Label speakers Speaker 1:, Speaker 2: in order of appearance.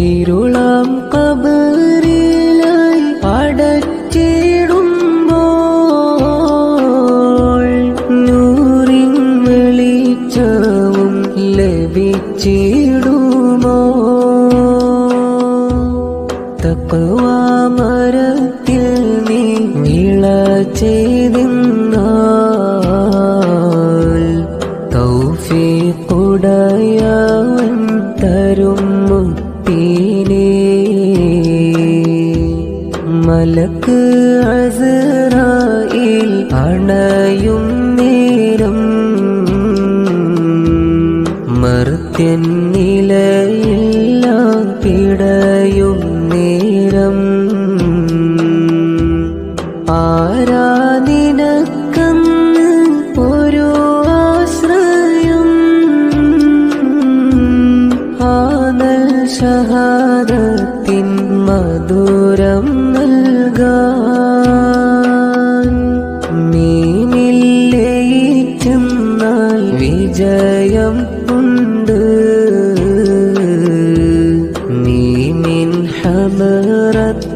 Speaker 1: ഇരുളാം കബറിലായി അടച്ചിടുമ്പോൾ നൂറിൻ വെളിച്ചവും ലഭിച്ചിടുമോ? തക്കവാ മരത്തിൽ നീ വിള ചെയ്തിന്നാൽ തൗഫീഖുടയവൻ തരും മുത്തീനേ മലക്ക് അസറായിൽ അണയും നേരം മർത്യൻ നിലയില്ല പിടയും നേരം ആരാ ഷഹാദത്തിൻ മധുരം നൽകാൻ മീനില്ലേറ്റെന്നാൽ ഉണ്ട്. നീമിൻ ഹമറത്തന്ന വീ